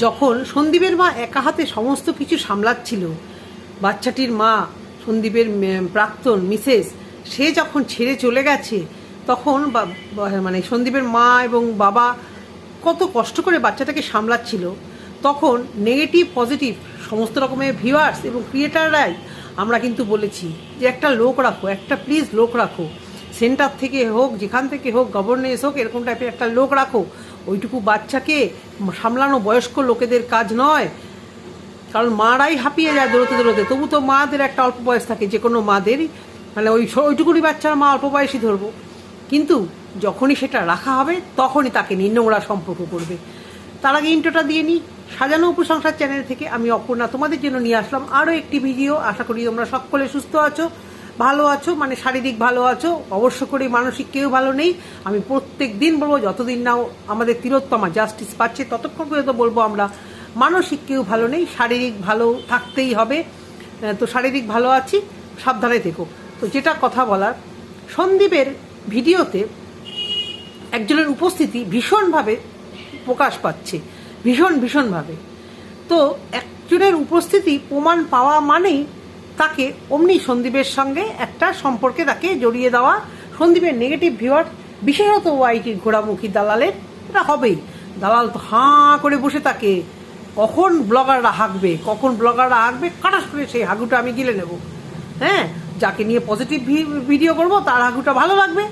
যখন সন্দীপের মা একা হাতে সমস্ত কিছু সামলাচ্ছিল, বাচ্চাটির মা সন্দীপের প্রাক্তন মিসেস, সে যখন ছেড়ে চলে গেছে, তখন মানে সন্দীপের মা এবং বাবা কত কষ্ট করে বাচ্চাটাকে সামলাচ্ছিল, তখন নেগেটিভ পজিটিভ সমস্ত রকমের ভিউয়ার্স এবং ক্রিয়েটাররাই আমরা কিন্তু বলেছি যে একটা লোক রাখো, একটা প্লিজ লোক রাখো সেন্টার থেকে হোক, যেখান থেকে হোক গভর্নেন্স হোক, এরকম টাইপের একটা লোক রাখো ওইটুকু বাচ্চাকে সামলানো বয়স্ক লোকেদের কাজ নয়। কারণ মারাই হাঁপিয়ে যায় দৌড়তে দৌড়তে। তবু তো মাদের একটা অল্প বয়স থাকে, যে কোনো মাদেরই। মানে ওই ওইটুকুনি বাচ্চার মা অল্প বয়সই ধরবো। কিন্তু যখনই সেটা রাখা হবে, তখনই তাকে নিয়ে নোংরা সম্পর্ক করবে। তার আগে ইন্টোটা দিয়ে নিই। সাজানো উপসংসার চ্যানেল থেকে আমি অপর্ণা তোমাদের জন্য নিয়ে আসলাম আরও একটি ভিডিও আশা করি তোমরা সকলে সুস্থ আছো। ভালো আছো মানে শারীরিক ভালো আছো, অবশ্য করে মানসিক কেউ ভালো নেই। আমি প্রত্যেক দিন বলব, যতদিন না আমাদের তিরোত্তমা জাস্টিস পাচ্ছে, ততক্ষণ পর্যন্ত বলব আমরা, মানসিক কেউ ভালো নেই, শারীরিক ভালো থাকতেই হবে। তো শারীরিক ভালো আছি, সাবধানে থেকো। তো যেটা কথা বলার, সন্দীপের ভিডিওতে একজনের উপস্থিতি ভীষণভাবে প্রকাশ পাচ্ছে, ভীষণ ভীষণভাবে। তো একজনের উপস্থিতি প্রমাণ পাওয়া মানেই তাকে অমনি সন্দীপের সঙ্গে একটা সম্পর্কে তাকে জড়িয়ে দেওয়া সন্দীপের নেগেটিভ ভিউয়ার বিশেষত ওয়াইটির ঘোড়ামুখী দালালের, এটা হবেই। দালাল তো হাঁ করে বসে থাকে। কখন ব্লগাররা হাঁকবে? কখন ব্লগাররা হাঁকবে? কাটাস করে সেই হাগুটা আমি গিলে নেব। হ্যাঁ? যাকে নিয়ে পজিটিভ ভিডিও করব, তার হাগুটা ভালো লাগবে।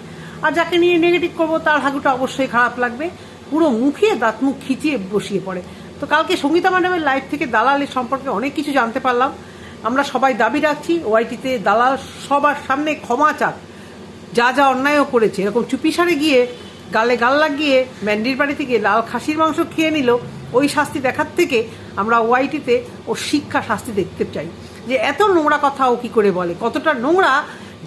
আর যাকে নিয়ে নেগেটিভ করব, তার হাগুটা অবশ্যই খারাপ লাগবে। পুরো মুখিয়ে দাঁত মুখ খিচিয়ে বসিয়ে পড়ে। তো কালকে সঙ্গীতা ম্যাডামের লাইফ থেকে দালালের সম্পর্কে অনেক কিছু জানতে পারলাম। আমরা সবাই দাবি রাখছি ওয়াইটিতে দালাল সবার সামনে ক্ষমা চাক। যা যা অন্যায়ও করেছে। এরকম চুপিসারে গিয়ে গালে গাল লাগিয়ে ম্যান্ডির বাড়ি থেকে লাল খাসির মাংস খেয়ে নিল, ওই শাস্তি দেখার থেকে আমরা ওয়াইটিতে ও শিক্ষা শাস্তি দেখতে চাই। যে এত নোংরা কথা ও কী করে বলে? কতটা নোংরা?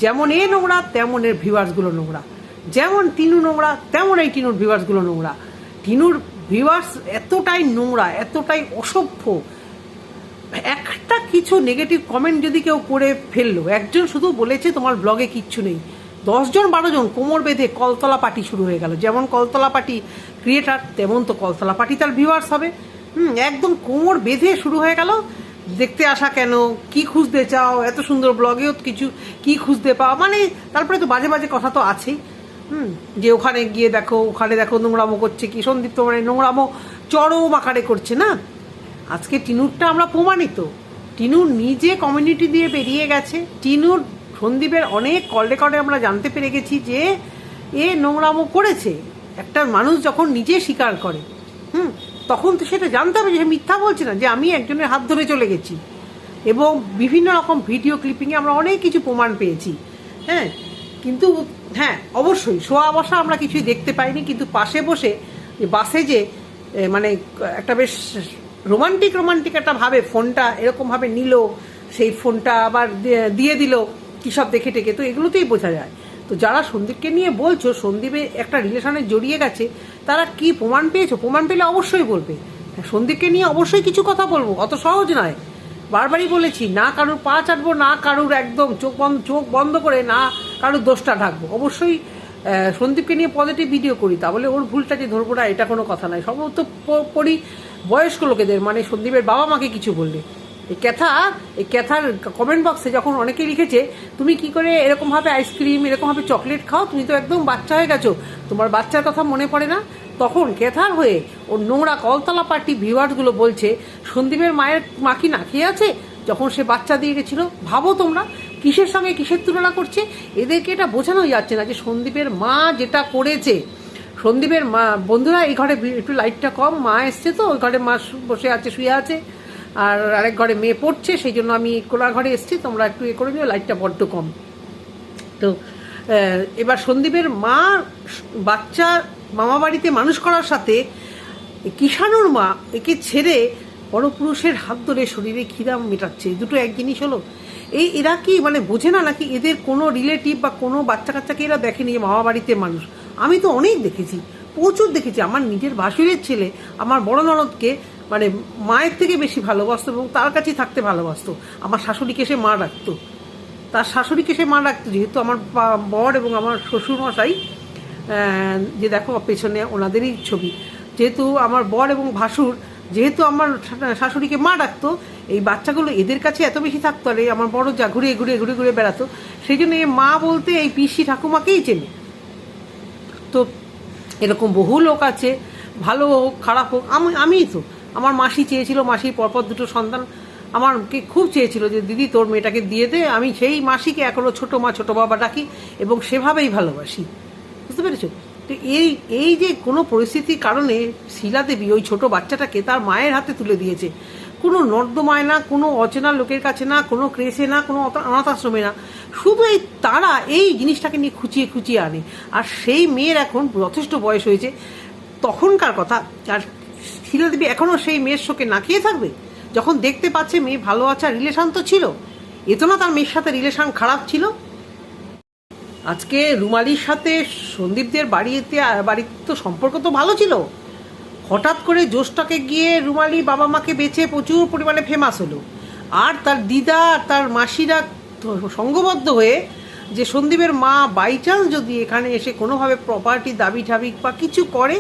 যেমন এ নোংরা, তেমন এর ভিউয়ার্সগুলো নোংরা। যেমন টিনু নোংরা, তেমন এই টিনুর ভিউয়ার্সগুলো নোংরা। টিনুর ভিউয়ার্স এতটাই নোংরা, এতটাই অসভ্য একটা কিছু নেগেটিভ কমেন্ট যদি কেউ করে ফেলল, একজন শুধু বলেছে তোমার ব্লগে কিচ্ছু নেই। দশজন বারো জন কোমর বেঁধে কলতলা পার্টি শুরু হয়ে গেল। যেমন কলতলা পার্টি ক্রিয়েটার তেমন তো কলতলা পার্টি তার ভিউয়ার্স হবে। হুম, একদম কোমর বেঁধে শুরু হয়ে গেল। দেখতে আসা কেন? কি খুঁজতে চাও? এত সুন্দর ব্লগেও কিছু কি খুঁজতে পাও? মানে তারপরে তো বাজে বাজে কথা তো আছেই। হুম, যে ওখানে গিয়ে দেখো, ওখানে দেখো নোংরামো করছে কি? সন্দীপ তো মানে নোংরামো চরম আকারে করছে না? আজকে টিনুরটা আমরা প্রমাণিত। টিনুর নিজে কমিউনিটি দিয়ে বেরিয়ে গেছে। টিনুর সন্দীপের অনেক কল রেকর্ডে আমরা জানতে পেরে গেছি যে এ নোংরামো করেছে। একটা মানুষ যখন নিজে স্বীকার করে, হুম, তখন তো সেটা জানতে হবে যে মিথ্যা বলছে না, যে আমি একজনের হাত ধরে চলে গেছি। এবং বিভিন্ন রকম ভিডিও ক্লিপিংয়ে আমরা অনেক কিছু প্রমাণ পেয়েছি। হ্যাঁ কিন্তু হ্যাঁ অবশ্যই শোয়া বসা আমরা কিছুই দেখতে পাইনি, কিন্তু পাশে বসে বাসে যে মানে একটা বেশ রোমান্টিক রোমান্টিক একটা ভাবে ফোনটা এরকমভাবে নিল সেই ফোনটা আবার দিয়ে- দিল কী সব দেখে টেকে তো এগুলোতেই বোঝা যায়। তো যারা সন্দীপকে নিয়ে বলছো সন্দীপে একটা রিলেশনে জড়িয়ে গেছে তারা কি প্রমাণ পেয়েছ? প্রমাণ পেলে অবশ্যই বলবে। হ্যাঁ, সন্দীপকে নিয়ে অবশ্যই কিছু কথা বলব অত সহজ নয়। বারবারই বলেছি না কারুর পা চাটবো না কারুর একদম চোখ বন্ধ চোখ বন্ধ করে না কারুর দোষটা ঢাকবো। অবশ্যই সন্দীপকে নিয়ে পজিটিভ ভিডিও করি তাহলে ওর ভুলটা যে ধরবো না এটা কোনো কথা নয়। সম্ভবত প- পড়ি বয়স্ক লোকেদের মানে সন্দীপের বাবা মাকে কিছু বললে। এই ক্যাথা, এই ক্যাথার কমেন্ট বক্সে যখন অনেকে লিখেছে, তুমি কি করে এরকমভাবে আইসক্রিম এরকমভাবে চকলেট খাও? তুমি তো একদম বাচ্চা হয়ে গেছো। তোমার বাচ্চার কথা মনে পড়ে না? তখন ক্যাথার হয়ে ওর নোংরা কলতলা পার্টি ভিউয়ার্সগুলো বলছে, সন্দীপের মায়ের মা কি না খেয়ে আছে? যখন সে বাচ্চা দিয়ে গেছিল, ভাবো তোমরা, কিসের সঙ্গে কিসের তুলনা করছে? এদেরকে এটা বোঝানো যাচ্ছে না যে সন্দীপের মা যেটা করেছে। সন্দীপের মা, বন্ধুরা, এই ঘরে একটু লাইটটা কম, মা এসছে তো, ওই ঘরে মা বসে আছে, শুয়ে আছে, আর আরেক ঘরে মেয়ে পড়ছে, সেই জন্য আমি কোলার ঘরে এসছি, তোমরা একটু এ করে নিও লাইটটা বড্ড কম। তো এবার সন্দীপের মা, বাচ্চা মামা বাড়িতে মানুষ করার সাথে, কিষাণুর মা, একে ছেড়ে পরপুরুষের হাত ধরে শরীরে খিদা মেটাচ্ছে দুটো এক জিনিস হলো। এই এরা কি মানে বোঝে না নাকি এদের কোনো রিলেটিভ বা কোনো বাচ্চা কাচ্চাকে এরা দেখেনি যে মামা বাড়িতে মানুষ? আমি তো অনেক দেখেছি, প্রচুর দেখেছি। আমার নিজের ভাসুরের ছেলে, আমার বড় ননদকে মানে মায়ের থেকে বেশি ভালোবাসতো এবং তার কাছেই থাকতে ভালোবাসতো। আমার শাশুড়িকে সে মা রাখতো তার শাশুড়িকে সে মা রাখতো যেহেতু আমার বর এবং আমার শ্বশুর মশাই যে দেখো, পেছনে ওনাদেরই ছবি। যেহেতু আমার বর এবং ভাসুর, যেহেতু আমার শাশুড়িকে মা ডাকতো, এই বাচ্চাগুলো এদের কাছে এত বেশি থাকতো, আর এই আমার বড় যা ঘুরে ঘুরে ঘুরে ঘুরে বেড়াতো, সেই জন্য মা বলতে এই পিসি ঠাকুমাকেই চেনে। তো এরকম বহু লোক আছে, ভালো হোক, খারাপ হোক, আমি, আমিই তো। আমার মাসি চেয়েছিল মাসির পরপর দুটো সন্তান আমারকে খুব চেয়েছিল যে, দিদি, তোর মেয়েটাকে দিয়ে দে, আমি সেই মাসিকে এখনও ছোটো মা, ছোটো বাবা ডাকি এবং সেভাবেই ভালোবাসি। বুঝতে পেরেছ? তো এই এই যে কোনো পরিস্থিতির কারণে শিলা দেবী ওই ছোট বাচ্চাটাকে তার মায়ের হাতে তুলে দিয়েছে। কোনো নর্দমায় না, কোনো অচেনা লোকের কাছে না, কোনো ক্রেসে না, কোনো অনাথ আশ্রমে না। শুধু এই তারা এই জিনিসটাকে নিয়ে খুঁচিয়ে খুঁচিয়ে আনে। আর সেই মেয়ের এখন যথেষ্ট বয়স হয়েছে। তখনকার কথা, আর শিলা দেবী এখনও সেই মেয়ের শোকে না খেয়ে থাকবে? যখন দেখতে পাচ্ছে মেয়ে ভালো আছে রিলেশান তো ছিল। এ তো না তার মেয়ের সাথে রিলেশান খারাপ ছিল। আজকে রুমালির সাথে সন্দীপদের বাড়িতে বাড়ির তো সম্পর্ক তো ভালো ছিল। হঠাৎ করে জোশটাকে গিয়ে রুমালি বাবা মাকে বেচে প্রচুর পরিমাণে ফেমাস হলো। আর তার দিদা তার মাসিরা সঙ্গবদ্ধ হয়ে যে সন্দীপের মা বাই চান্স যদি এখানে এসে কোনোভাবে প্রপার্টি দাবি ঠাবি বা কিছু করে,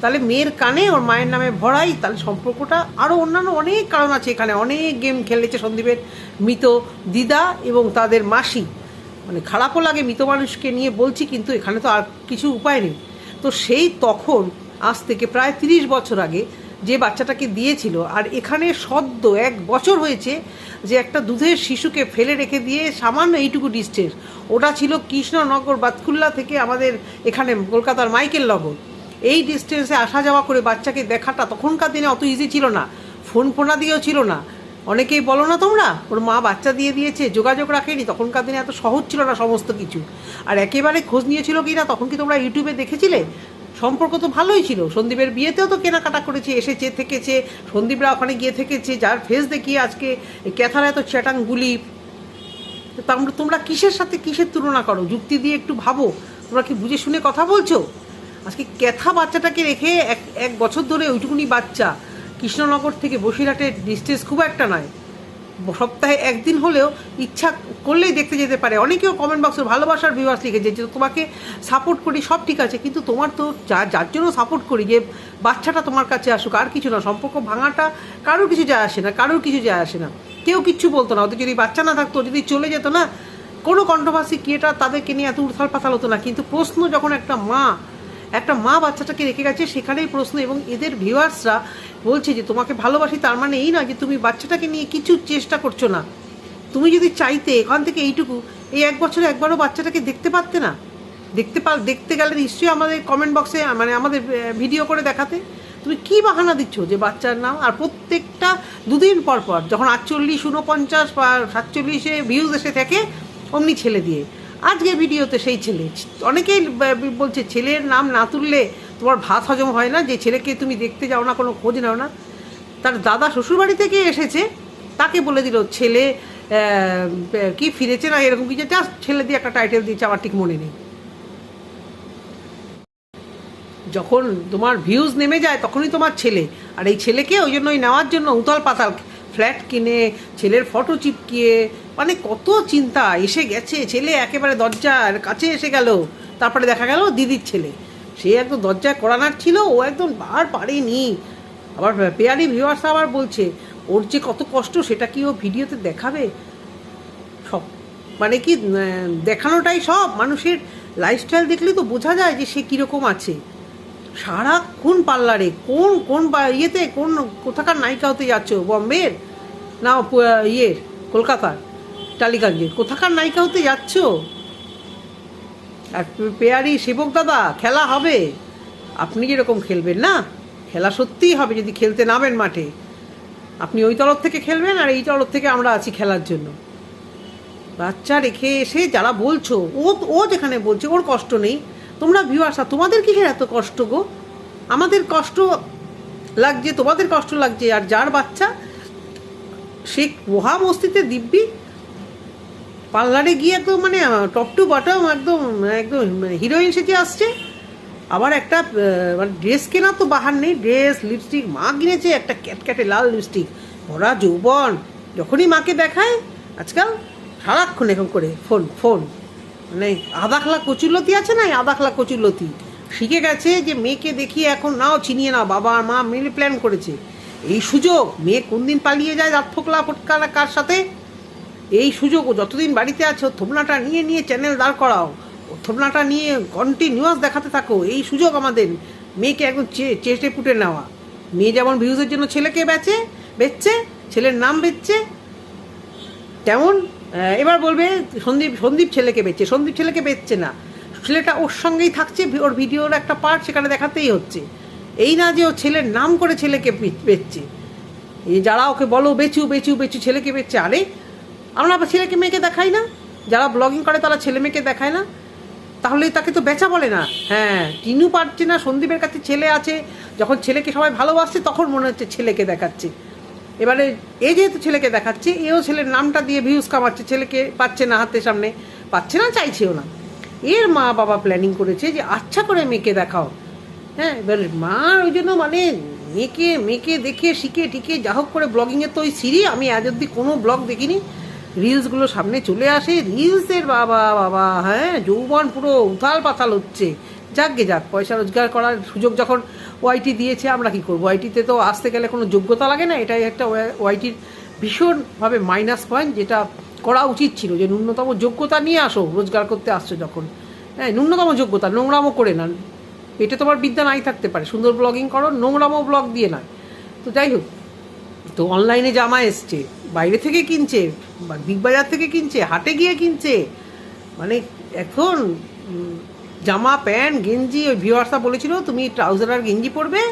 তাহলে মেয়ের কানে ওর মায়ের নামে ভরাই, তাহলে সম্পর্কটা আরও অন্যান্য অনেক কারণ আছে এখানে। অনেক গেম খেলেছে সন্দীপের মৃত দিদা এবং তাদের মাসি। মানে খারাপও লাগে মৃত মানুষকে নিয়ে বলছি, কিন্তু এখানে তো আর কিছু উপায় নেই। তো সেই তখন আজ থেকে প্রায় তিরিশ বছর আগে যে বাচ্চাটাকে দিয়েছিল, আর এখানে সদ্য এক বছর হয়েছে যে একটা দুধের শিশুকে ফেলে রেখে দিয়ে সামান্য এইটুকু ডিস্টেন্স ওটা ছিল কৃষ্ণনগর বাতকুল্লা থেকে আমাদের এখানে কলকাতার মাইকেল নগর। এই ডিস্টেন্সে আসা যাওয়া করে বাচ্চাকে দেখাটা তখনকার দিনে অত ইজি ছিল না। ফোন ফোনা দিয়েও ছিল না। অনেকেই বলো না তোমরা, ওর মা বাচ্চা দিয়ে দিয়েছে, যোগাযোগ রাখেনি, তখনকার দিনে এত সহজ ছিল না সমস্ত কিছু। আর একেবারে খোঁজ নিয়েছিল কি না তখন কি তোমরা ইউটিউবে দেখেছিলে? সম্পর্ক তো ভালোই ছিল। সন্দীপের বিয়েতেও তো কেনাকাটা করেছে, এসেছে, থেকেছে। সন্দীপরা ওখানে গিয়ে থেকেছে, যার ফেস দেখিয়ে আজকে ক্যাথারা এত চ্যাটাংগুলি তোমরা তোমরা কিসের সাথে কিসের তুলনা করো? যুক্তি দিয়ে একটু ভাবো। তোমরা কি বুঝে শুনে কথা বলছো? আজকে ক্যাথা বাচ্চাটাকে রেখে এক এক বছর ধরে ওইটুকুনি বাচ্চা কৃষ্ণনগর থেকে বসিরহাটের ডিস্টেন্স খুব একটা নয়। সপ্তাহে একদিন হলেও ইচ্ছা করলেই দেখতে যেতে পারে। অনেকেও কমেন্ট বক্সে ভালোবাসার ভিউয়ার্স লিখেছে যে তোমাকে সাপোর্ট করি, সব ঠিক আছে, কিন্তু তোমার তো যা, যার জন্য সাপোর্ট করি, যে বাচ্চাটা তোমার কাছে আসুক, আর কিছু না, সম্পর্ক ভাঙাটা কারোর কিছু যায় আসে না, কারোর কিছু যায় আসে না। কেউ কিচ্ছু বলতো না, ওদের যদি বাচ্চা না থাকতো, যদি চলে যেত না, কোনো কন্ট্রোভার্সি ক্রিয়েটার তাদেরকে নিয়ে এত উথাল পাতাল হতো না, কিন্তু প্রশ্ন যখন একটা মা একটা মা বাচ্চাটাকে রেখে গেছে, সেখানেই প্রশ্ন। এবং এদের ভিউয়ার্সরা বলছে যে, তোমাকে ভালোবাসি, তার মানে এই না যে, তুমি বাচ্চাটাকে নিয়ে কিছু চেষ্টা করছ না। তুমি যদি চাইতে এখান থেকে এইটুকু, এই এক বছরে একবারও বাচ্চাটাকে দেখতে পারতে না? দেখতে পা দেখতে গেলে নিশ্চয়ই আমাদের কমেন্ট বক্সে মানে আমাদের ভিডিও করে দেখাতে। তুমি কি বাহানা দিচ্ছ যে, বাচ্চার নাম? আর প্রত্যেকটা দুদিন পর পর, যখন আটচল্লিশ উনপঞ্চাশ বা সাতচল্লিশে ভিউজ এসে থাকে, অমনি ছেলে দিয়ে। আজকে ভিডিওতে সেই ছেলে। অনেকেই বলছে, ছেলের নাম না তুললে তোমার ভাত হজম হয় না, যে ছেলেকে তুমি দেখতে যাও না, কোনো খোঁজ নাও না। তার দাদা শ্বশুরবাড়ি থেকে এসেছে, তাকে বলে দিল, ছেলে কি ফিরেছে না, এরকম কিছু? জাস্ট ছেলে দিয়ে একটা টাইটেল দিয়েছে, আমার ঠিক মনে নেই। যখন তোমার ভিউজ নেমে যায়, তখনই তোমার ছেলে। আর এই ছেলেকে ওই জন্য ওই নেওয়ার জন্য উতল পাতাল ফ্ল্যাট কিনে, ছেলের ফটো চিপকিয়ে মানে কত চিন্তা, এসে গেছে, ছেলে একেবারে দরজার কাছে এসে গেল। তারপরে দেখা গেল দিদির ছেলে। সে একদম দরজায় করানার ছিল, ও একদম বার পারেনি। আবার পেয়ারি ভিউয়ার্স আবার বলছে, ওর যে কত কষ্ট, সেটা কি ও ভিডিওতে দেখাবে? সব মানে কি দেখানোটাই সব। মানুষের লাইফস্টাইল দেখলে তো বোঝা যায় যে সে কীরকম আছে। সারাক্ষণ পার্লারে, কোন কোন ইয়েতে কোন কোথাকার নায়িকা হতে যাচ্ছ, বম্বের? না ইয়ের, কলকাতার? টালিগঞ্জের কোথাকার নায়িকা হতে যাচ্ছ? আর পেয়ারি সেবক দাদা, খেলা হবে। আপনি যেরকম খেলবেন না? খেলা সত্যিই হবে যদি খেলতে নামেন মাঠে। আপনি ওই তরফ থেকে খেলবেন আর এই তরফ থেকে আমরা আছি খেলার জন্য। বাচ্চা রেখে এসে যারা বলছো, ও ও যেখানে বলছে, ওর কষ্ট নেই। তোমরা ভিউ ভিউয়ার্সা তোমাদের কিসের এত কষ্ট গো? আমাদের কষ্ট লাগছে, তোমাদের কষ্ট লাগছে, আর যার বাচ্চা, সে মহা মস্তিতে দিব্যি পার্লারে গিয়ে একদম মানে টপ টু বটম একদম একদম হিরোইন সেজে আসছে, আবার একটা মানে ড্রেস কেনার তো বাহার নেই ড্রেস লিপস্টিক মা কিনেছে একটা ক্যাটক্যাটে লাল লিপস্টিক ভরা যৌবন, যখনই মাকে দেখায়, আজকাল সারাক্ষণ এখন করে ফোন ফোন মানে আদাখলা কচুরলতি আছে না আদাখলা কচুরলতি শিখে গেছে যে মেয়েকে দেখিয়ে এখন, নাও চিনিয়ে নাও, বাবা আর মা মিলে প্ল্যান করেছে, এই সুযোগ, মেয়ে কোন দিন পালিয়ে যায় রাত ফোকলা ফটকা কার সাথে? এই সুযোগ যতদিন বাড়িতে আছো ওর থোবনাটা নিয়ে নিয়ে চ্যানেল দাঁড় করাও। ওর থোবনাটা নিয়ে কন্টিনিউয়াস দেখাতে থাকো। এই সুযোগ আমাদের মেয়েকে একদম চে- চেটে পুটে নেওয়া। মেয়ে যেমন ভিউজের জন্য ছেলেকে বেচে, বেচছে, ছেলের নাম বেচছে, তেমন এবার বলবে সন্দীপ সন্দীপ ছেলেকে বেচছে। সন্দীপ ছেলেকে বেচছে না। ছেলেটা ওর সঙ্গেই থাকছে ওর ভিডিওর একটা পার্ট সেখানে দেখাতেই হচ্ছে। এই না যে ও ছেলের নাম করে ছেলেকে বেচছে। যারা ওকে বলো, বেচু বেচু বেচু, ছেলেকে বেচছে। আরে আমরা আবার ছেলেকে মেয়েকে দেখাই না? যারা ব্লগিং করে তারা ছেলে মেয়েকে দেখায় না? তাহলে তাকে তো বেচা বলে না। হ্যাঁ টিনু পারছে না, সন্দীপের কাছে ছেলে আছে। যখন ছেলেকে সবাই ভালোবাসছে, তখন মনে হচ্ছে ছেলেকে দেখাচ্ছে। এবারে এ যেহেতু ছেলেকে দেখাচ্ছে, এও ছেলের নামটা দিয়ে ভিউজ কামাচ্ছে, ছেলেকে পাচ্ছে না হাতের সামনে। পাচ্ছে না, চাইছেও না। এর মা বাবা প্ল্যানিং করেছে যে আচ্ছা করে মেয়েকে দেখাও। হ্যাঁ এবার মা ওই জন্য মানে মেয়েকে মেয়েকে দেখে, শিখে টিকে যা হোক করে ব্লগিংয়ের তো ওই সিঁড়ি। আমি আজ অব্দি কোনো ব্লগ দেখিনি। রিলসগুলো সামনে চলে আসে, রিলসের বাবা বাবা হ্যাঁ যৌবন পুরো উথাল পাতাল হচ্ছে। যাক গে যাক, পয়সা রোজগার করার সুযোগ যখন ওয়াইটি দিয়েছে, আমরা কি করব? ওয়াইটিতে তো আসতে গেলে কোনো যোগ্যতা লাগে না, এটাই একটা ওয়াইটির ভীষণভাবে মাইনাস পয়েন্ট যেটা করা উচিত ছিল যে, ন্যূনতম যোগ্যতা নিয়ে আসো, রোজগার করতে আসছো যখন। হ্যাঁ ন্যূনতম যোগ্যতা, নোংরামও করে না। এটা তোমার বিদ্যা নাই থাকতে পারে, সুন্দর ব্লগিং করো, নোংরামও ব্লগ দিয়ে না। তো যাই হোক, তো অনলাইনে জামা এসছে, বাইরে থেকে কিনছে বিগ বাজার থেকে কিনছে, হাটে গিয়ে কিনছে। মানে এখন জামা, প্যান্ট, গেঞ্জি, ওই ভিওয়ার্সা বলেছিল, তুমি ট্রাউজার আর গেঞ্জি পরবে,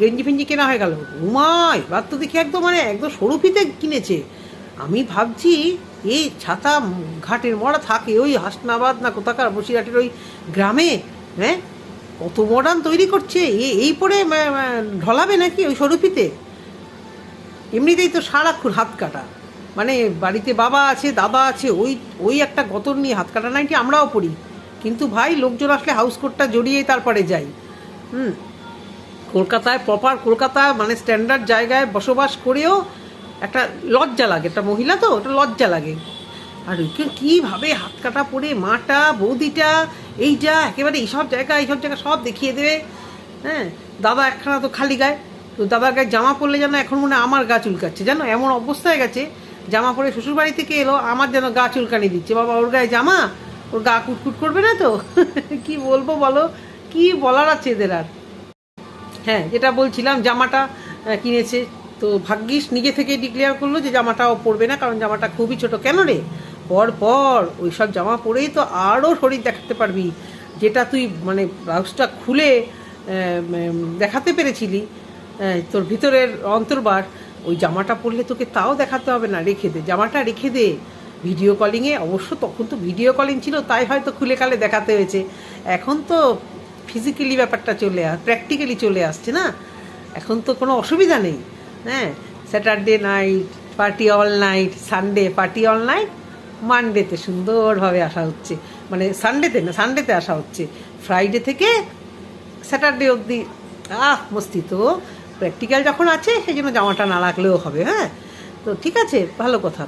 গেঞ্জি ফেঞ্জি কেনা হয়ে গেল। উমায় এবার তো দেখি একদম মানে একদম সরু ফিতে কিনেছে। আমি ভাবছি, এই ছাতা ঘাটের মরা থাকে ওই হাসনাবাদ না কোথাকার বসিরহাটের ওই গ্রামে হ্যাঁ? কত মডার্ন তৈরি করছে, এ- এই পরে ঢলাবে নাকি ওই সরুফিতে এমনিতেই তো সারাক্ষণ হাত কাটা। মানে বাড়িতে বাবা আছে, দাদা আছে, ওই ওই একটা গতর নিয়ে হাত কাটা নাইটি আমরাও পড়ি কিন্তু ভাই, লোকজন আসলে হাউস কোটটা জড়িয়েই তারপরে যাই। হুম। কলকাতায় প্রপার কলকাতা মানে স্ট্যান্ডার্ড জায়গায় বসবাস করেও একটা লজ্জা লাগে। একটা মহিলা তো, ওটা লজ্জা লাগে। আর কীভাবে হাত কাটা পরে মাটা, বৌদিটা, এইটা, একেবারে এইসব জায়গা এইসব জায়গা সব দেখিয়ে দেবে। হ্যাঁ দাদা একখানা তো খালি গায়ে। তো দাদার গায়ে জামা পরলে যেন এখন মনে আমার গা চুলকাচ্ছে। জানো এমন অবস্থায় গেছে জামা পরে শ্বশুরবাড়ি থেকে এলো, আমার যেন গা চুলকানি দিচ্ছে। বাবা, ওর গায়ে জামা? ওর গা কুটকুট করবে না তো? কি বলব বলো? কি বলার আছে এদের আর? হ্যাঁ যেটা বলছিলাম, জামাটা কিনেছে। তো ভাগ্যিস নিজে থেকে ডিক্লেয়ার করল যে জামাটাও পরবে না, কারণ জামাটা খুবই ছোট। কেন রে? পর পর ওই সব জামা পরেই তো আরও শরীর দেখাতে পারবি। যেটা তুই মানে ব্লাউজটা খুলে দেখাতে পেরেছিলি তোর ভিতরের অন্তর্বার। ওই জামাটা পরলে তোকে তাও দেখাতে হবে না, রেখে দে। জামাটা রেখে দে। ভিডিও কলিংয়ে অবশ্য তখন তো ভিডিও কলিং ছিল, তাই হয়তো খুলে কালে দেখাতে হয়েছে। এখন তো ফিজিক্যালি ব্যাপারটা চলে আস প্র্যাকটিক্যালি চলে আসছে না। এখন তো কোনো অসুবিধা নেই। হ্যাঁ Saturday night party all night Sunday party all night মানডেতে সুন্দরভাবে আসা হচ্ছে। মানে সানডেতে না সানডেতে আসা হচ্ছে। ফ্রাইডে থেকে স্যাটারডে অবধি, আহ মস্তি তো প্র্যাকটিক্যাল যখন আছে সেই জন্য জামাটা না রাখলেও হবে হ্যাঁ? তো ঠিক আছে, ভালো কথা।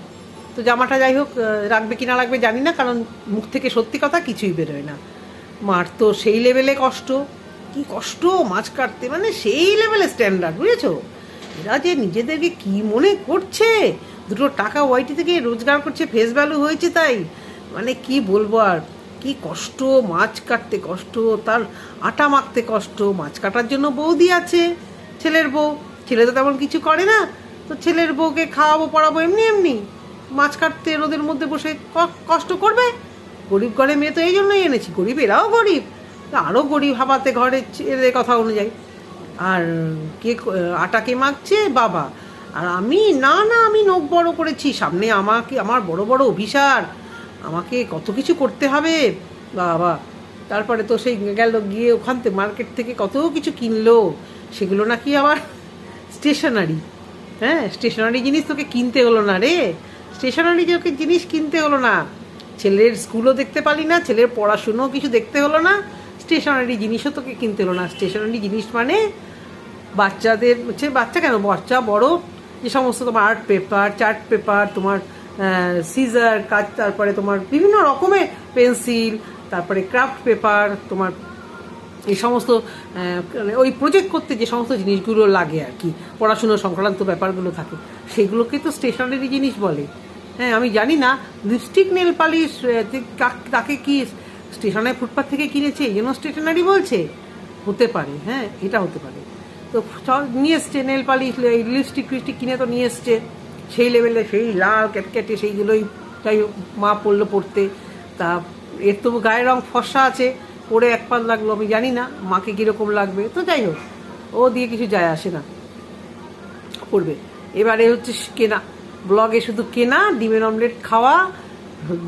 তো জামাটা যাই হোক রাখবে কি না রাখবে জানি না, কারণ মুখ থেকে সত্যি কথা কিছুই বেরোয় না। মার তো সেই লেভেলে কষ্ট। কি কষ্ট, মাছ কাটতে মানে সেই লেভেলে স্ট্যান্ডার্ড বুঝেছ? এরা যে নিজেদেরকে কি মনে করছে? দুটো টাকা ওয়াইটি থেকে রোজগার করছে ফেস ভ্যালু হয়েছে তাই। মানে কি বলব আর? কি কষ্ট, মাছ কাটতে কষ্ট, তার আটা মাখতে কষ্ট, মাছ কাটার জন্য বৌদি আছে। ছেলের বউ। ছেলে তো তেমন কিছু করে না। তো ছেলের বউকে খাওয়াবো, পড়াবো এমনি এমনি। মাছ কাটতে রোদের মধ্যে বসে কষ্ট করবে? গরিব ঘরে মেয়ে তো এই জন্যই এনেছি। গরিব, এরাও গরিব। আরও গরিব হাবাতে ঘরে ছেলেদের কথা অনুযায়ী। আর কে ক- আটা কে মাখছে? বাবা। আর আমি, না না, আমি নখ বড় করেছি। সামনে আমাকে, আমার বড় বড় অভিসার আমাকে কত কিছু করতে হবে। বাবা। তারপরে তো সেই গেল গিয়ে ওখান থেকে মার্কেট থেকে কত কিছু কিনলো। সেগুলো নাকি আবার স্টেশনারি। হ্যাঁ স্টেশনারি জিনিস তোকে কিনতে হলো না রে। স্টেশনারি তোকে জিনিস কিনতে হলো না। ছেলের স্কুলও দেখতে পারলি না, ছেলের পড়াশুনো কিছু দেখতে হলো না। স্টেশনারি জিনিসও তোকে কিনতে হলো না। স্টেশনারি জিনিস মানে বাচ্চাদের, হচ্ছে বাচ্চা কেন? বাচ্চা, বড়, যে সমস্ত তোমার আর্ট পেপার, চার্ট পেপার, তোমার সিজার কাজ, তারপরে তোমার বিভিন্ন রকমের পেন্সিল, তারপরে ক্রাফট পেপার, তোমার এই সমস্ত ওই প্রজেক্ট করতে যে সমস্ত জিনিসগুলো লাগে আর কি পড়াশুনো সংক্রান্ত ব্যাপারগুলো থাকে, সেগুলোকে তো স্টেশনারি জিনিস বলে। হ্যাঁ আমি জানি না লিপস্টিক নেল পালিশ তাকে কি স্টেশনের ফুটপাথ থেকে কিনেছে, এই জন্য স্টেশনারি বলছে? হতে পারে হ্যাঁ এটা হতে পারে। তো নিয়ে এসছে নেল পালিশ লিপস্টিক ফিপস্টিক কিনে তো নিয়ে এসছে, সেই লেভেলে সেই লাল ক্যাটক্যাটে, সেইগুলোই তাই মা পড়ল পড়তে তা, এর তো গায়ের রং ফর্সা আছে পরে এক পাল লাগল, আমি জানি না, মাকে কীরকম লাগবে। তো যাই হোক, ও দিয়ে কিছু যায় আসে না করবে এবারে হচ্ছে কেনা, ব্লগে শুধু কেনা, ডিমের অমলেট খাওয়া,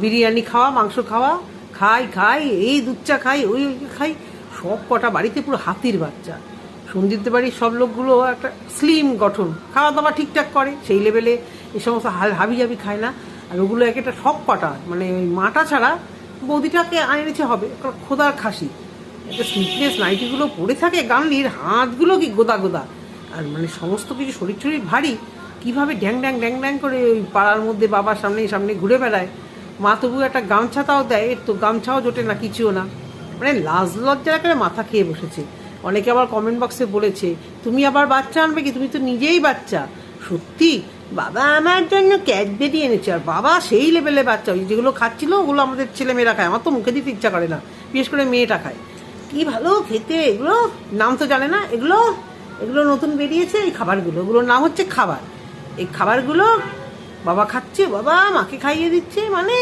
বিরিয়ানি খাওয়া, মাংস খাওয়া, খাই খাই, এই দুধ চা খাই, ওই খাই, সব কটা বাড়িতে পুরো হাতির বাচ্চা। সন্দীপদের বাড়ির সব লোকগুলো একটা স্লিম গঠন খাওয়া দাওয়া ঠিকঠাক করে, সেই লেভেলে এই সমস্ত হাবি জাবি খায় না। আর ওগুলো এক একটা সব কটা মানে ওই মাটা ছাড়া বৌদিটাকে এনেছে হবে। একটা খোদার খাসি। একটা স্লিপলেস নাইটিগুলো পরে থাকে গানলির হাতগুলো কি গোদা গোদা। আর মানে সমস্ত কিছু শরীর শরীর ভারী। কীভাবে ড্যাং ড্যাং ড্যাং ড্যাং করে ওই পাড়ার মধ্যে বাবার সামনে সামনে ঘুরে বেড়ায়। মা তবু একটা গামছা তাও দেয়, এর তো গামছাও জোটে না, কিছুও না। মানে লাজ লজ্জার করে মাথা খেয়ে বসেছে। অনেকে আবার কমেন্ট বক্সে বলেছে, তুমি আবার বাচ্চা আনবে কি? তুমি তো নিজেই বাচ্চা। সত্যি? বাবা আমার জন্য ক্যাডবেরি এনেছে, আর বাবা সেই লেভেলে বাচ্চা, ওই যেগুলো খাচ্ছিল, ওগুলো আমাদের ছেলে মেয়েরা খায়, আমার তো মুখে দিতে ইচ্ছা করে না, বিশেষ করে মেয়েটা খায়। কি ভালো খেতে, এগুলো নাম তো জানে না, এগুলো এগুলো নতুন বেরিয়েছে এই খাবারগুলো ওগুলোর নাম হচ্ছে খাবার। এই খাবারগুলো বাবা খাচ্ছে, বাবা মাকে খাইয়ে দিচ্ছে মানে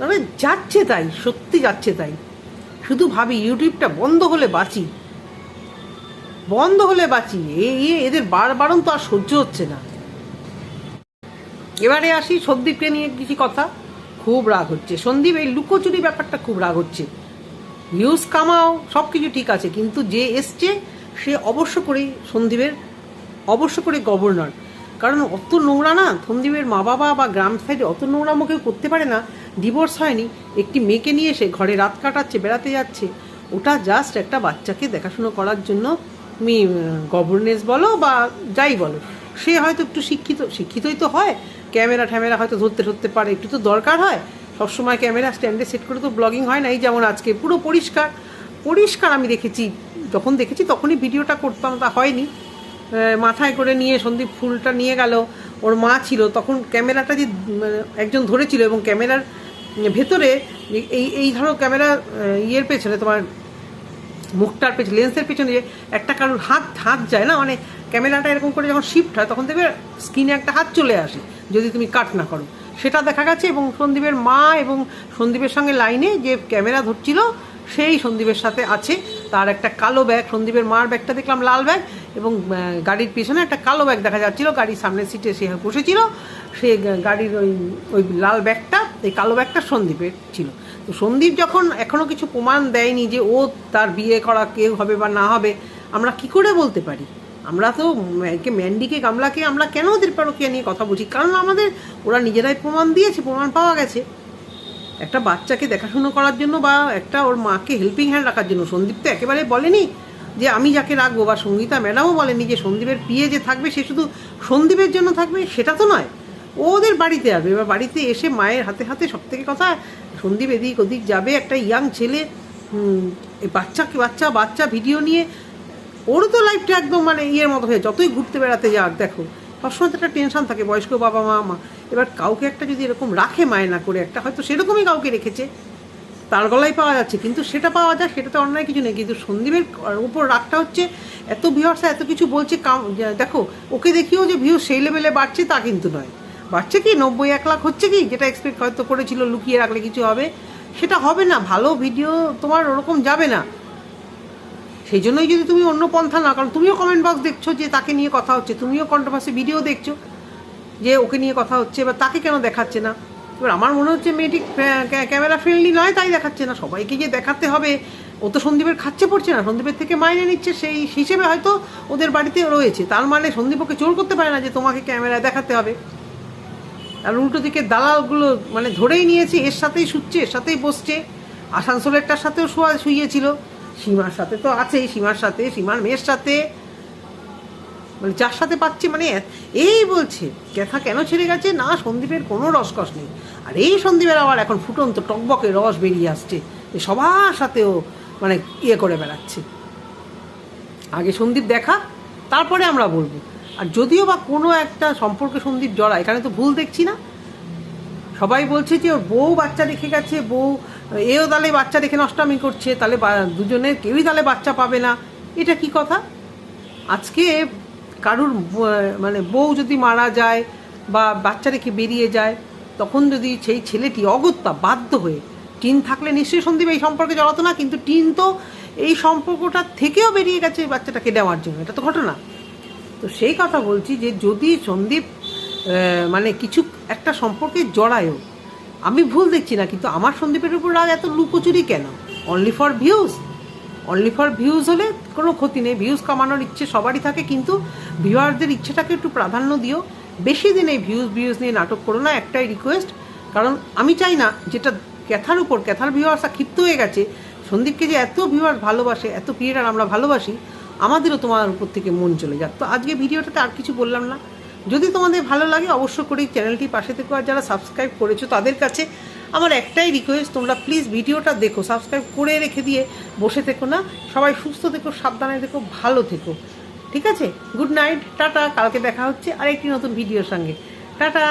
মানে যাচ্ছে তাই, সত্যি যাচ্ছে তাই। শুধু ভাবি, ইউটিউবটা বন্ধ হলে বাঁচি। বন্ধ হলে বাঁচি এই এদের বার বারণ তো আর সহ্য হচ্ছে না। এবারে আসি সন্দীপকে নিয়ে কিছু কথা। খুব রাগ হচ্ছে। সন্দীপ, এই লুকোচুরি ব্যাপারটা খুব রাগ হচ্ছে। ভিউজ কামাও সব কিছু ঠিক আছে, কিন্তু যে এসছে, সে অবশ্য করেই সন্দীপের, অবশ্য করে গভর্নর কারণ অত নোংরা না, সন্দীপের মা বাবা বা গ্রাম সাইডে অত নোংরা মুখে করতে পারে না। ডিভোর্স হয়নি, একটি মেয়েকে নিয়ে এসে ঘরে রাত কাটাচ্ছে, বেড়াতে যাচ্ছে। ওটা জাস্ট একটা বাচ্চাকে দেখাশুনো করার জন্য তুমি গভর্নেন্স বলো বা যাই বলো। সে হয়তো একটু শিক্ষিত, শিক্ষিতই তো হয় ক্যামেরা ট্যামেরা হয়তো ধরতে ধরতে পারে, একটু তো দরকার হয়। সবসময় ক্যামেরা স্ট্যান্ডে সেট করে তো ব্লগিং হয় না এই যেমন আজকে। পুরো পরিষ্কার পরিষ্কার আমি দেখেছি। যখন দেখেছি তখনই ভিডিওটা করতাম, তা হয়নি। মাথায় করে নিয়ে সন্দীপ ফুলটা নিয়ে গেল, ওর মা ছিল, তখন ক্যামেরাটা যে একজন ধরেছিল এবং ক্যামেরার ভেতরে এই এই ধরো ক্যামেরা ইয়ের পেছনে তোমার মুখটার পেছনে লেন্সের পেছনে যে একটা কারোর হাত হাত যায় না? মানে ক্যামেরাটা এরকম করে যখন শিফট হয়, তখন দেখবে স্ক্রিনে একটা হাত চলে আসে। যদি তুমি কাট না করো। সেটা দেখা গেছে এবং সন্দীপের মা এবং সন্দীপের সঙ্গে লাইনে যে ক্যামেরা ধরছিল, সেই সন্দীপের সাথে আছে। তার একটা কালো ব্যাগ, সন্দীপের মার ব্যাগটা দেখলাম লাল ব্যাগ এবং গাড়ির পিছনে একটা কালো ব্যাগ দেখা যাচ্ছিল। গাড়ির সামনের সিটে সে বসেছিল। সে গাড়ির ওই ওই লাল ব্যাগটা, এই কালো ব্যাগটা সন্দীপের ছিল। তো সন্দীপ যখন এখনও কিছু প্রমাণ দেয়নি যে ও তার বিয়ে করা কেউ হবে বা না হবে, আমরা কি করে বলতে পারি? আমরা তো ম্যান্ডিকে গামলাকে আমরা কেন ওদের পরকিয়া নিয়ে কথা বলছি? কারণ আমাদের ওরা নিজেরাই প্রমাণ দিয়েছে, প্রমাণ পাওয়া গেছে। একটা বাচ্চাকে দেখাশুনো করার জন্য বা একটা ওর মাকে হেল্পিং হ্যান্ড রাখার জন্য। সন্দীপ তো একেবারে বলেনি যে আমি যাকে রাখব বা সঙ্গীতা ম্যাডামও বলেনি যে সন্দীপের পিয়ে যে থাকবে, সে শুধু সন্দীপের জন্য থাকবে, সেটা তো নয়। ও ওদের বাড়িতে আসবে। এবার বাড়িতে এসে মায়ের হাতে হাতে সব থেকে কথা, সন্দীপ এদিক ওদিক যাবে, একটা ইয়াং ছেলে বাচ্চা বাচ্চা বাচ্চা ভিডিও নিয়ে ওরও তো লাইফটা একদম মানে ইয়ের মতো হয়ে যতই ঘুরতে বেড়াতে যাক, দেখো, সবসময় তো একটা টেনশন থাকে, বয়স্ক বাবা মা মা। এবার কাউকে একটা যদি এরকম রাখে মায়না করে, একটা হয়তো সেরকমই কাউকে রেখেছে, তার গলায় পাওয়া যাচ্ছে, কিন্তু সেটা পাওয়া যায় সেটা তো অন্যায় কিছু নেই। কিন্তু সন্দীপের উপর রাগটা হচ্ছে, এত ভিউয়ার্সরা এত কিছু বলছে দেখো, ওকে দেখিও যে ভিউ সেই লেভেলে বাড়ছে, তা কিন্তু নয়। বাড়ছে কি? নব্বই এক লাখ হচ্ছে কি? যেটা এক্সপেক্ট হয়তো করেছিল, লুকিয়ে রাখলে কিছু হবে। সেটা হবে না, ভালো ভিডিও তোমার ওরকম যাবে না। সেই জন্যই যদি তুমি অন্য পন্থা না, কারণ তুমিও কমেন্ট বক্স দেখছ যে তাকে নিয়ে কথা হচ্ছে, তুমিও কন্ট্রোভার্সি ভিডিও দেখছ যে ওকে নিয়ে কথা হচ্ছে, এবার তাকে কেন দেখাচ্ছে না? এবার আমার মনে হচ্ছে মেয়েটি ক্যামেরা ফ্রেন্ডলি নয়, তাই দেখাচ্ছে না। সবাইকে যে দেখাতে হবে। ও তো সন্দীপের খাচ্ছে পড়ছে না, সন্দীপের থেকে মাইনে নিচ্ছে, সেই হিসেবে হয়তো ওদের বাড়িতে রয়েছে। তার মানে সন্দীপ ওকে জোর করতে পারে না যে তোমাকে ক্যামেরায় দেখাতে হবে। আর উল্টো দিকে দালালগুলো মানে ধরেই নিয়েছে, এর সাথেই শুচ্ছে, এর সাথেই বসছে। আসানসোলেরটার সাথেও শোয়া, শুইয়েছিল। সীমার সাথে তো আছেই, সীমার সাথে, সীমার মেয়ের সাথে। মানে যার সাথে পাচ্ছে মানে এই বলছে ক্যাথা কেন ছেড়ে গেছে? না, সন্দীপের কোনো রসকস নেই। আর এই সন্দীপের আবার এখন ফুটন্ত টকবকে রস বেরিয়ে আসছে সবার সাথেও মানে ইয়ে করে বেড়াচ্ছে। আগে সন্দীপ দেখা, তারপরে আমরা বলব। আর যদিও বা কোনো একটা সম্পর্কে সন্দীপ জড়া এখানে তো ভুল দেখছি না। সবাই বলছে যে, ওর বউ বাচ্চা রেখে গেছে, বউ এও তাহলে বাচ্চা রেখে নষ্টামি করছে, তাহলে দুজনের কেউই তাহলে বাচ্চা পাবে না। এটা কি কথা? আজকে কারুর মানে বউ যদি মারা যায় বা বাচ্চা রেখে বেরিয়ে যায়, তখন যদি সেই ছেলেটি অগত্যা বাধ্য হয়ে, টিন থাকলে নিশ্চয়ই সন্দীপ এই সম্পর্কে জড়াতো না, কিন্তু টিন তো এই সম্পর্কটা থেকেও বেরিয়ে গেছে বাচ্চাটাকে দেওয়ার জন্য। এটা তো ঘটনা। তো সেই কথা বলছি যে যদি সন্দীপ মানে কিছু একটা সম্পর্কে জড়ায়ও আমি ভুল দেখছি না, কিন্তু আমার সন্দীপের উপর রাগ এত লুকোচুরি কেন? Only for views only for views হলে কোনো ক্ষতি নেই ভিউজ কামানোর ইচ্ছে সবারই থাকে, কিন্তু ভিউয়ারদের ইচ্ছেটাকে একটু প্রাধান্য দিও। বেশি দিন এই ভিউজ ভিউজ নিয়ে নাটক করো না, একটাই রিকোয়েস্ট কারণ আমি চাই না, যেটা ক্যাথার উপর, ক্যাথার ভিউয়ার্সরা ক্ষিপ্ত হয়ে গেছে, সন্দীপকে যে এত ভিউয়ার্স ভালোবাসে, এত ক্রিয়েটার আমরা ভালোবাসি, আমাদেরও তোমার উপর থেকে মন চলে যাক। তো আজকে ভিডিওটাতে আর কিছু বললাম না। যদি তোমাদের ভালো লাগে অবশ্য করে চ্যানেলটি পাশে থেকে আর যারা সাবস্ক্রাইব করেছ তাদের কাছে আমার একটাই রিকোয়েস্ট তোমরা প্লিজ ভিডিওটা দেখো সাবস্ক্রাইব করে রেখে দিয়ে বসে থেকো না। সবাই সুস্থ থেকো, সাবধানে থেকো, ভালো থেকো। ঠিক আছে? গুড নাইট টাটা, কালকে দেখা হচ্ছে আর একটি নতুন ভিডিওর সঙ্গে। টাটা!